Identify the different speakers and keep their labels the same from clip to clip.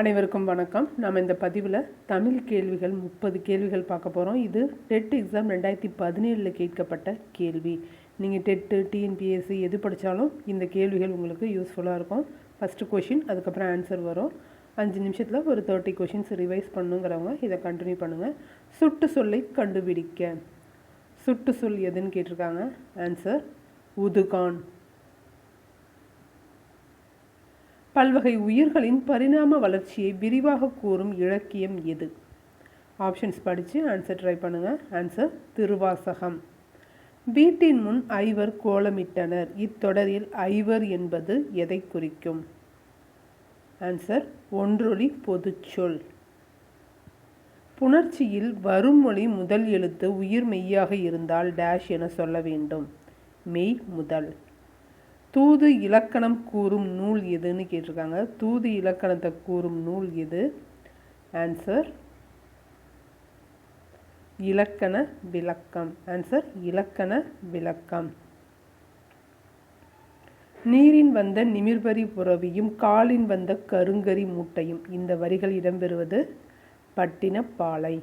Speaker 1: அனைவருக்கும் வணக்கம். நாம் இந்த பதிவில் தமிழ் கேள்விகள் முப்பது கேள்விகள் பார்க்க போகிறோம் இது டெட் எக்ஸாம் ரெண்டாயிரத்தி பதினேழில் கேட்கப்பட்ட கேள்வி. நீங்கள் டெட்டு டிஎன்பிஎஸ்சி எது படித்தாலும் இந்த கேள்விகள் உங்களுக்கு யூஸ்ஃபுல்லாக இருக்கும். ஃபஸ்ட்டு கொஷின் அதுக்கப்புறம் ஆன்சர் வரும். அஞ்சு நிமிஷத்தில் ஒரு தேர்ட்டி கொஷின்ஸ் ரிவைஸ் பண்ணுங்கிறவங்க இதை கண்டினியூ பண்ணுங்கள் சுட்டு சொல்லை கண்டுபிடிக்க. சுட்டு சொல் எதுன்னு கேட்டிருக்காங்க? ஆன்சர் உதுகான். பல்வகை உயிர்களின் பரிணாம வளர்ச்சியை விரிவாக கூறும் இலக்கியம் எது ஆப்ஷன்ஸ் படித்து ஆன்சர் ட்ரை பண்ணுங்கள் ஆன்சர் திருவாசகம். வீட்டின் முன் ஐவர் கோலமிட்டனர். இத்தொடரில் ஐவர் என்பது எதை குறிக்கும்? ஆன்சர் ஒன்றொளி பொதுச்சொல் புணர்ச்சியில் வரும் மொழி முதல் எழுத்து உயிர் மெய்யாக இருந்தால் டேஷ் என சொல்ல வேண்டும். மெய் முதல். தூது இலக்கணம் கூறும் நூல் எதுன்னு கேட்டிருக்காங்க. தூது இலக்கணத்தை கூறும் நூல் எது? ஆன்சர் இலக்கண விளக்கம். ஆன்சர் இலக்கண விளக்கம். நீரின் வந்த நிமிர்பரி புறவியும் காலின் வந்த கருங்கரி மூட்டையும். இந்த வரிகள் இடம்பெறுவது பட்டினப்பாலை.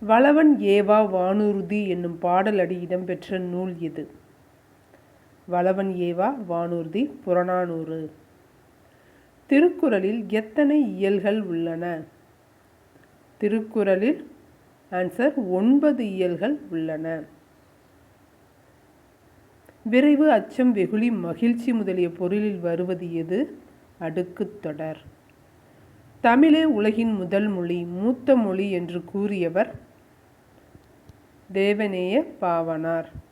Speaker 1: வளவன் ஏவா வானூர்தி என்னும் பாடலடி இடம்பெற்ற நூல் இது வளவன் ஏவா வானூர்தி புறநானூறு. திருக்குறளில் எத்தனை இயல்கள் உள்ளன? திருக்குறளில் ஆன்சர் ஒன்பது இயல்கள் உள்ளன. விரைவு அச்சம் வெகுளி மகிழ்ச்சி முதலிய பொருளில் வருவது எது? அடுக்கு தொடர். தமிழே உலகின் முதல் மொழி மூத்த மொழி என்று கூறியவர் தேவநேய பாவனார்.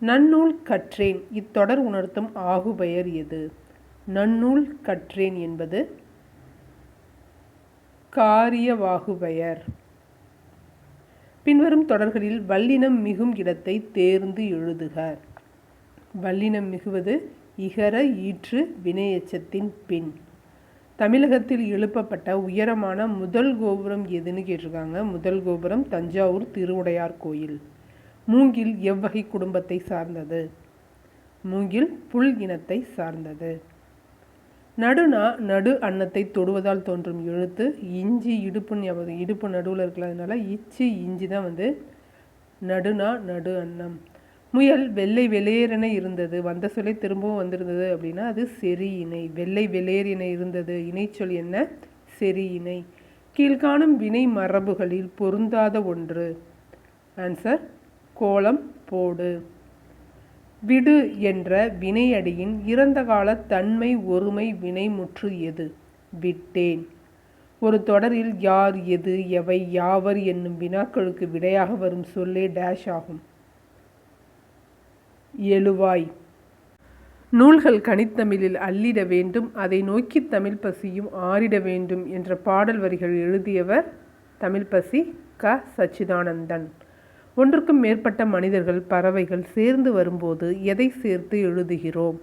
Speaker 1: நன்னூல் கற்றேன். இத்தொடர் உணர்த்தும் ஆகுபெயர் எது? நன்னூல் கற்றேன் என்பது காரியவாகுபெயர். பின்வரும் தொடர்களில் வல்லினம் மிகும் இடத்தை தேர்ந்து எழுதுக. வல்லினம் மிகுவது இகர ஈற்று வினையச்சத்தின் பின். தமிழகத்தில் எழுப்பப்பட்ட உயரமான முதல் கோபுரம் எதுன்னு கேட்டிருக்காங்க. முதல் கோபுரம் தஞ்சாவூர் திருவுடையார் கோயில். மூங்கில் எவ்வகை குடும்பத்தை சார்ந்தது? மூங்கில் புல் இனத்தை சார்ந்தது. நடுனா நடு அன்னத்தை தொடுவதால் தோன்றும் எழுத்து இஞ்சி இடுப்பு ஞாபகம் இடுப்பு நடுவில் இருக்கிறதுனால இச்சி இஞ்சி தான் வந்து நடுனா நடு அன்னம். முயல் வெள்ளை வெளியேறென இருந்தது. வந்த சொல்லை திரும்பவும் வந்திருந்தது அப்படின்னா அது செரி இணை. வெள்ளை வெளியேறு என இருந்தது. இணைச்சொல் என்ன? செரி இணை. கீழ்காணும் வினை மரபுகளில் பொருந்தாத ஒன்று. ஆன்சர் கோலம் போடு. விடு என்ற வினையடியின் இறந்த கால தன்மை ஒருமை வினைமுற்று எது? விட்டேன். ஒரு தொடரில் யார் எது எவை யாவர் என்னும் வினாக்களுக்கு விடையாக வரும் சொல்லே டேஷ் ஆகும். எழுவாய். நூல்கள் கனித்தமிழில் அள்ளிட வேண்டும் அதை நோக்கி தமிழ் பசியும் ஆறிட வேண்டும் என்ற பாடல் வரிகள் எழுதியவர் தமிழ் பசி க. சச்சிதானந்தன். ஒன்றுக்கும் மேற்பட்ட மனிதர்கள் பறவைகள் சேர்ந்து வரும்போது எதை சேர்த்து எழுதுகிறோம்?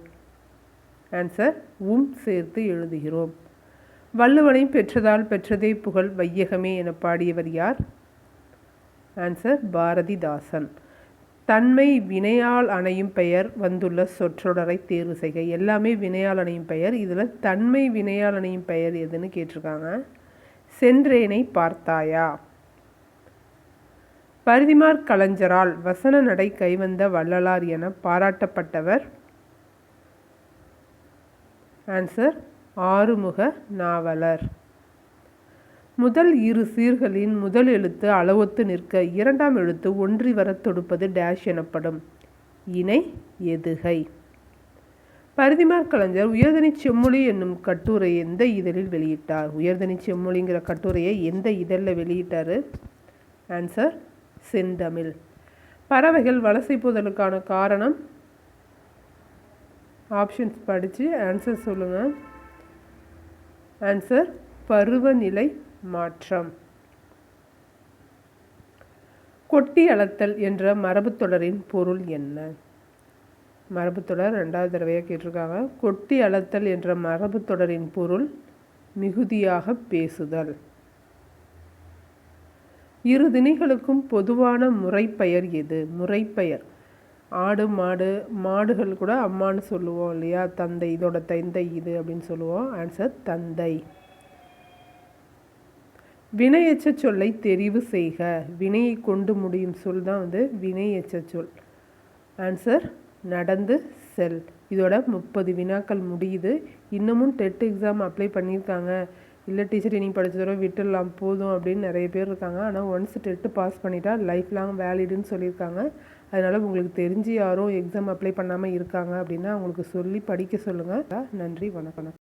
Speaker 1: ஆன்சர் உம் சேர்த்து எழுதுகிறோம். வள்ளுவனை பெற்றதால் பெற்றதே புகழ் வையகமே என பாடியவர் யார்? ஆன்சர் பாரதிதாசன். தன்மை வினையால் அணையும் பெயர் வந்துள்ள சொற்றொடரை தேர்வு செய்க. எல்லாமே வினையால் அணையும் பெயர். இதில் தன்மை வினையால் அணையும் பெயர் எதுன்னு கேட்டிருக்காங்க. சென்றேனை பார்த்தாயா? பரிதிமார் கலைஞரால் வசன நடை கைவந்த வள்ளலார் என பாராட்டப்பட்டவர். ஆன்சர் ஆறுமுக நாவலர். முதல் இரு சீர்களின் முதல் எழுத்து அளவொத்து நிற்க இரண்டாம் எழுத்து ஒன்றி வர தொடுப்பது டேஷ் எனப்படும். இணை எதுகை. பரிதிமார் கலைஞர் உயர்தனி செம்மொழி என்னும் கட்டுரை எந்த இதழில் வெளியிட்டார்? உயர்தனி செம்மொழிங்கிற கட்டுரையை எந்த இதழில் வெளியிட்டார்? ஆன்சர் செந்தமிழ். பறவைகள் வலசை போதலுக்கான காரணம்? ஆப்ஷன்ஸ் படித்து ஆன்சர் சொல்லுங்கள் ஆன்சர் பருவநிலை மாற்றம். கொட்டி அளத்தல் என்ற மரபுத்தொடரின் பொருள் என்ன? மரபுத்தொடர் ரெண்டாவது தடவையாக கேட்டிருக்காங்க. கொட்டி அளத்தல் என்ற மரபுத்தொடரின் பொருள் மிகுதியாக பேசுதல். இரு திணைகளுக்கும் பொதுவான முறைப்பெயர் எது? முறைப்பெயர். ஆடு மாடு மாடுகள் கூட அம்மான்னு சொல்லுவோம் இல்லையா? தந்தை இதோட தந்தை இது அப்படின்னு சொல்லுவோம். ஆன்சர் தந்தை. வினையச்ச சொல்லை தெரிவு செய்க. வினையை கொண்டு முடியும் சொல் தான் வந்து வினையச்ச சொல். ஆன்சர் நடந்து செல். இதோட முப்பது வினாக்கள் முடியுது. இன்னமும் டெட் எக்ஸாம் அப்ளை பண்ணியிருக்காங்க. இல்லை டீச்சர் இனி தடவை விட்டுடலாம். போதும் அப்படின்னு நிறைய பேர் இருக்காங்க. ஆனால் ஒன்ஸ் டெட்டு பாஸ் பண்ணிட்டா லைஃப் லாங் வேலிடுன்னு சொல்லியிருக்காங்க. அதனால் உங்களுக்கு தெரிஞ்சு யாரும் எக்ஸாம் அப்ளை பண்ணாமல் இருக்காங்க அப்படின்னா அவங்களுக்கு சொல்லி படிக்க சொல்லுங்கள் நன்றி வணக்கம்.